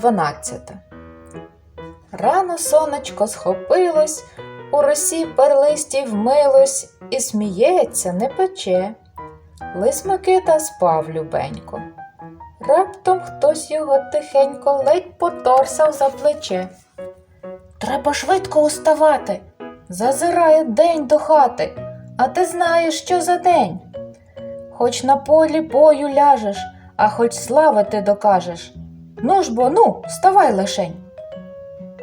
Пісня 12. Рано сонечко схопилось, у росі перлисті вмилось, і сміється, не пече. Лис Микита спав любенько. Раптом хтось його тихенько ледь поторсав за плече. Треба швидко уставати. Зазирає день до хати, а ти знаєш, що за день. Хоч на полі бою ляжеш, а хоч слави ти докажеш. Ну ж бо, ну, вставай лишень.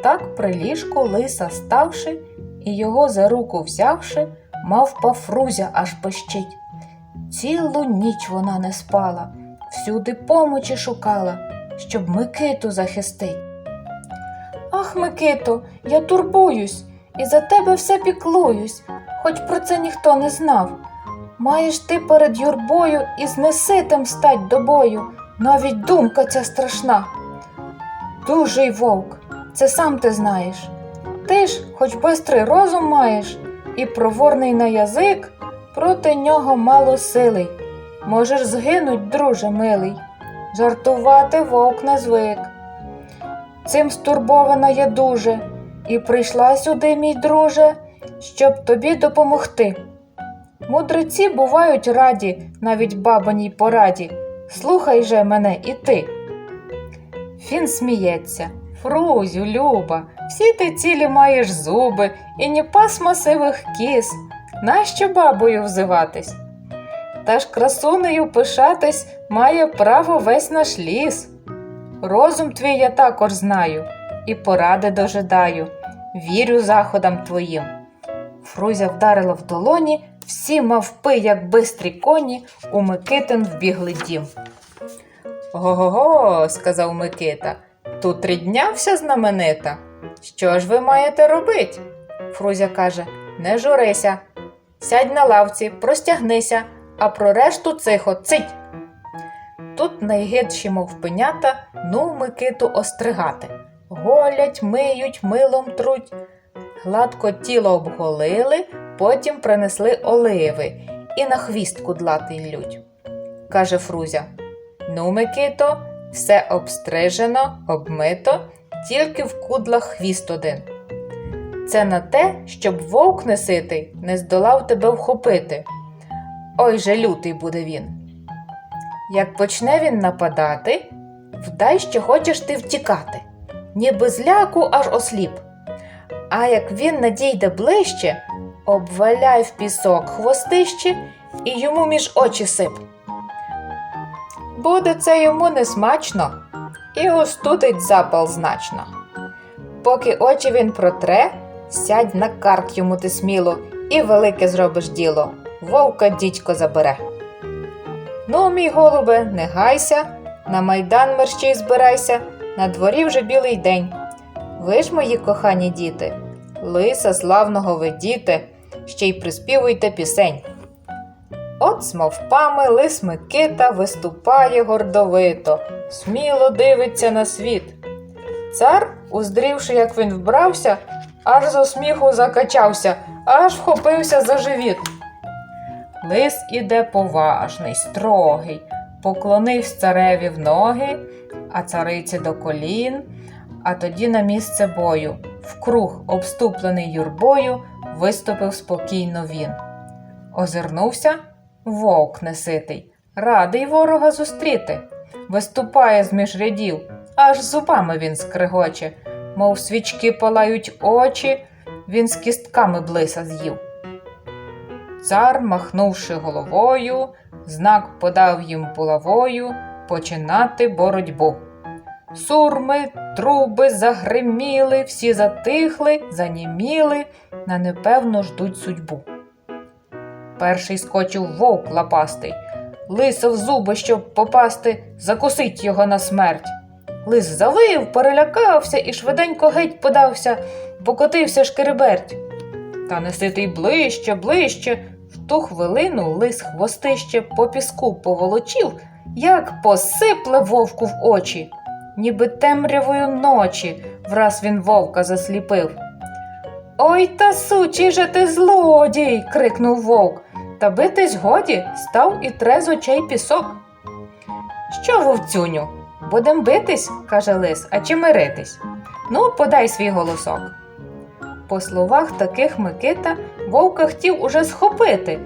Так при ліжку лиса ставши, і його за руку взявши, мавпа Фрузя аж пищить. Цілу ніч вона не спала, всюди помочі шукала, щоб Микиту захистить. Ах, Микито, я турбуюсь і за тебе все піклуюсь, хоч про це ніхто не знав. Маєш ти перед юрбою і з неситим стать до бою, навіть думка ця страшна. Дужий вовк, це сам ти знаєш. Ти ж, хоч бистрий розум маєш, і проворний на язик, проти нього мало силий. Можеш згинуть, друже милий. Жартувати вовк не звик. Цим стурбована я дуже, і прийшла сюди, мій друже, щоб тобі допомогти. Мудреці бувають раді, навіть бабаній пораді. Слухай же мене і ти. Він сміється. Фрузю, Люба, всі ти цілі маєш зуби і ні пасма сивих кіз. Нащо бабою взиватись? Та ж красунею пишатись має право весь наш ліс. Розум твій я також знаю, і поради дожидаю. Вірю заходам твоїм. Фрузя вдарила в долоні, всі мавпи, як бистрі коні, у Микитин вбігли дім. Го-го-го, сказав Микита, тут три дня вся знаменита. Що ж ви маєте робить? Фрузя каже, не журися. Сядь на лавці, простягнися, а про решту цихо, цить. Тут найгидші мовпенята, ну Микиту остригати. Голять, миють, милом труть. Гладко тіло обголили, потім принесли оливи і на хвіст кудлатий лють. Каже Фрузя: Ну, Микито, все обстрижено, обмито, тільки в кудлах хвіст один. Це на те, щоб вовк неситий не здолав тебе вхопити. Ой же лютий буде він. Як почне він нападати, вдай, що хочеш ти втікати, ніби зляку аж осліп. А як він надійде ближче, обваляй в пісок хвостище і йому між очі сип. Буде це йому несмачно і остудить запал значно. Поки очі він протре, сядь на карк йому ти сміло і велике зробиш діло, вовка дідько забере. Ну, мій голубе, не гайся, на майдан мерщій збирайся, на дворі вже білий день. Ви ж, мої кохані діти, лиса славного ведіте, ще й приспівуйте пісень. От з мовпами лис Микита виступає гордовито, сміло дивиться на світ. Цар, уздрівши, як він вбрався, аж зо сміху закачався, аж вхопився за живіт. Лис іде поважний, строгий, поклонився цареві в ноги, а цариці до колін, а тоді на місце бою, вкруг, обступлений юрбою, виступив спокійно він. Озирнувся вовк неситий, радий ворога зустріти. Виступає з між рядів, аж зубами він скригоче, мов свічки палають очі, він з кістками блиса з'їв. Цар, махнувши головою, знак подав їм булавою починати боротьбу. Сурми, труби загриміли, всі затихли, заніміли, на непевно ждуть судьбу. Перший скочив вовк лапастий, лисав зуби, щоб попасти, закусить його на смерть. Лис завив, перелякався і швиденько геть подався, покотився шкереберть. Та неситий ближче, ближче. В ту хвилину лис хвостище по піску поволочив, як посипле вовку в очі, ніби темрявою ночі враз він вовка засліпив. Ой та сучий же ти злодій. крикнув вовк. Та битись годі став і тре з очей пісок. Що, вовцюню, Будем битись, каже лис, а чи миритись? Ну, подай свій голосок. По словах таких Микита вовка хотів уже схопити,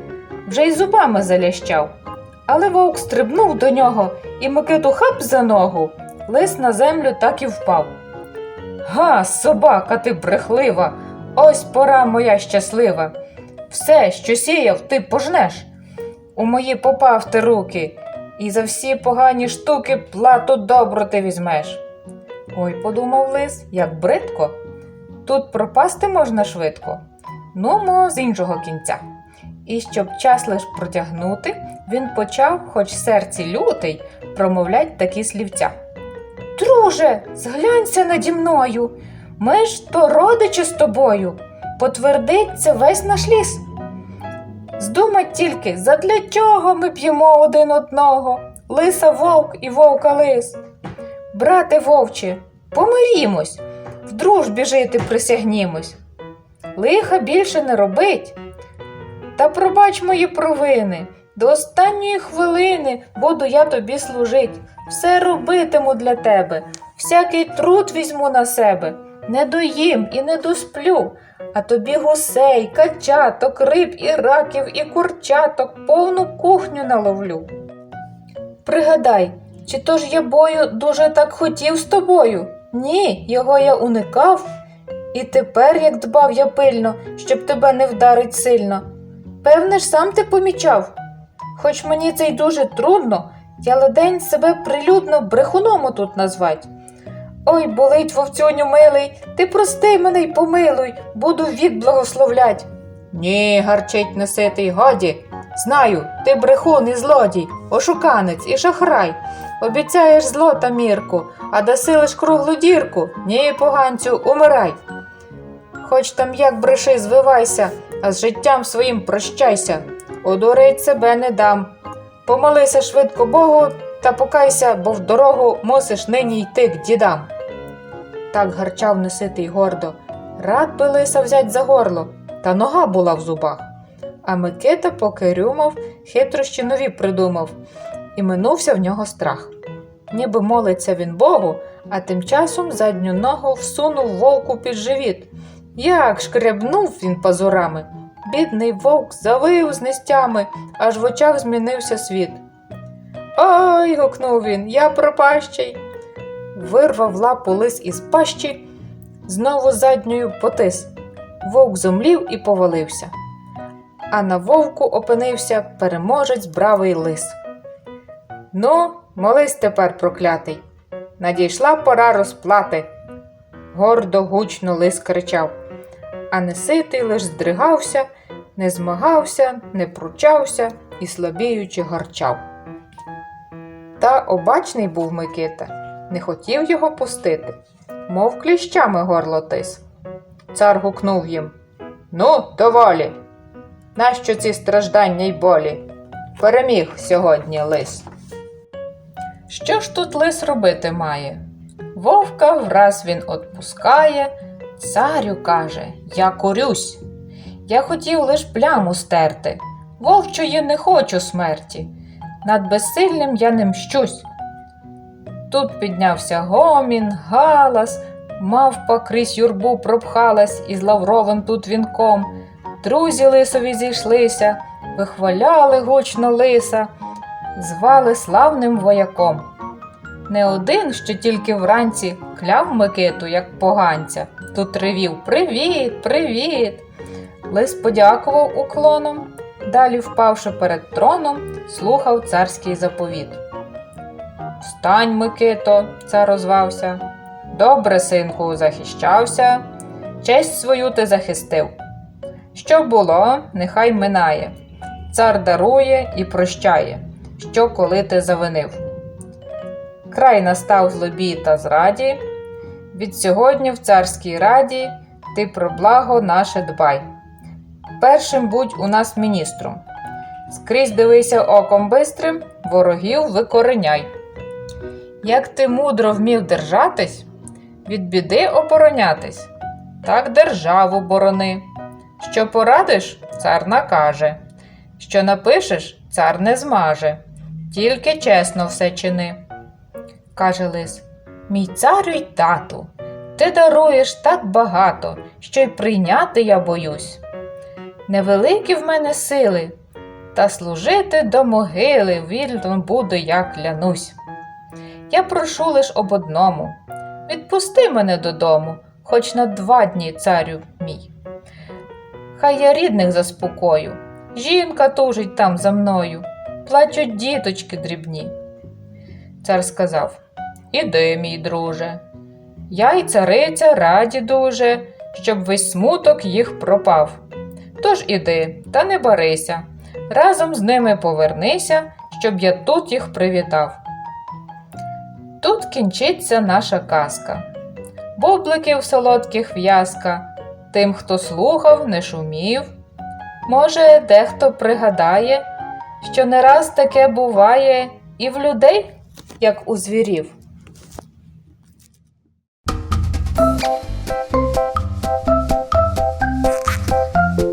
вже й зубами залящав. Але вовк стрибнув до нього і Микиту хап за ногу, лис на землю так і впав. Га, собака ти брехлива, ось пора моя щаслива. Все, що сіяв, ти пожнеш. У мої попав ти руки, і за всі погані штуки плату добру ти візьмеш. Ой, подумав лис, як бридко. Тут пропасти можна швидко. Нумо з іншого кінця. І щоб час лиш протягнути, він почав, хоч серці лютий, промовлять такі слівця. Друже, зглянься наді мною. Ми ж то родичі з тобою. Потвердиться весь наш ліс. Здумать тільки, задля чого ми п'ємо один одного, лиса вовк і вовка лис. Брате вовче, помирімось, в дружбі жити присягнімось. Лиха більше не робить. Та пробач мої провини, до останньої хвилини буду я тобі служить, все робитиму для тебе, всякий труд візьму на себе, не доїм і не досплю, а тобі гусей, качаток, риб і раків, і курчаток, повну кухню наловлю. Пригадай, чи то ж я бою дуже так хотів з тобою? Ні, його я уникав. І тепер, як дбав я пильно, щоб тебе не вдарить сильно. Певне ж, сам ти помічав. Хоч мені це й дуже трудно, я ледень себе прилюдно брехуном тут назвать. Ой, болить вовцюню милий, ти прости мене й помилуй, буду вік благословлять. Ні, гарчить неситий, годі. Знаю, ти брехун і злодій, ошуканець і шахрай. Обіцяєш зло та мірку, а даси лиш круглу дірку. Ні, поганцю, умирай. Хоч там як бреши, звивайся, а з життям своїм прощайся. Одурить себе не дам. Помолися швидко Богу та покайся, бо в дорогу мусиш нині йти к дідам. Так гарчав неситий гордо. Рад би лиса взять за горло, та нога була в зубах. А Микита, поки рюмав, хитрощі нові придумав, і минувся в нього страх. Ніби молиться він Богу, а тим часом задню ногу всунув вовку під живіт. Як шкребнув він пазурами. Бідний вовк завив з нестями, аж в очах змінився світ. Ой, гукнув він, я пропащий. Вирвав лапу лис із пащі, знову задньою потис. Вовк зомлів і повалився. А на вовку опинився переможець бравий лис. Ну, молись тепер, проклятий. Надійшла пора розплати. Гордо гучно лис кричав, а неситий лиш здригався, не змагався, не пручався і слабіючи гарчав. Та обачний був Микита, не хотів його пустити, мов кліщами горло тис. Цар гукнув їм Ну, доволі. Нащо ці страждання й болі? Переміг сьогодні лис. Що ж тут лис робити має? Вовка враз він отпускає, царю каже, я корюсь. Я хотів лиш пляму стерти, вовчої не хочу смерті. Над безсильним я не мщусь. Тут піднявся гомін, галас, мавпа крізь юрбу пропхалась із лавровим тут вінком. Друзі лисові зійшлися, вихваляли гучно лиса, звали славним вояком. Не один, що тільки вранці кляв Микиту, як поганця, тут ревів Привіт, привіт. Лис подякував уклоном, далі, впавши перед троном, слухав царський заповіт. Встань, Микито, цар озвався. Добре, синку, захищався, честь свою ти захистив. Що було, нехай минає. Цар дарує і прощає, що коли ти завинив. Край настав злобі та зраді. Від сьогодні в царській раді ти про благо наше дбай. Першим будь у нас міністром. Скрізь дивися оком бистрим, ворогів викореняй. Як ти мудро вмів держатись, від біди оборонятись, так державу борони. Що порадиш, цар накаже, що напишеш, цар не змаже, тільки чесно все чини. каже лис. Мій царю й тату, ти даруєш так багато, що й прийняти я боюсь. Невеликі в мене сили, та служити до могили вільно буду, як клянусь. Я прошу лиш об одному відпусти мене додому, хоч на два дні, царю мій. Хай я рідних заспокою, жінка тужить там за мною, плачуть діточки дрібні. Цар сказав Іди, мій друже. Я й цариця раді дуже, щоб весь смуток їх пропав. Тож іди, та не барися, разом з ними повернися, щоб я тут їх привітав. Тут кінчиться наша казка. Бубликів солодких в'язка, тим, хто слухав, не шумів. Може, дехто пригадає, що не раз таке буває і в людей, як у звірів.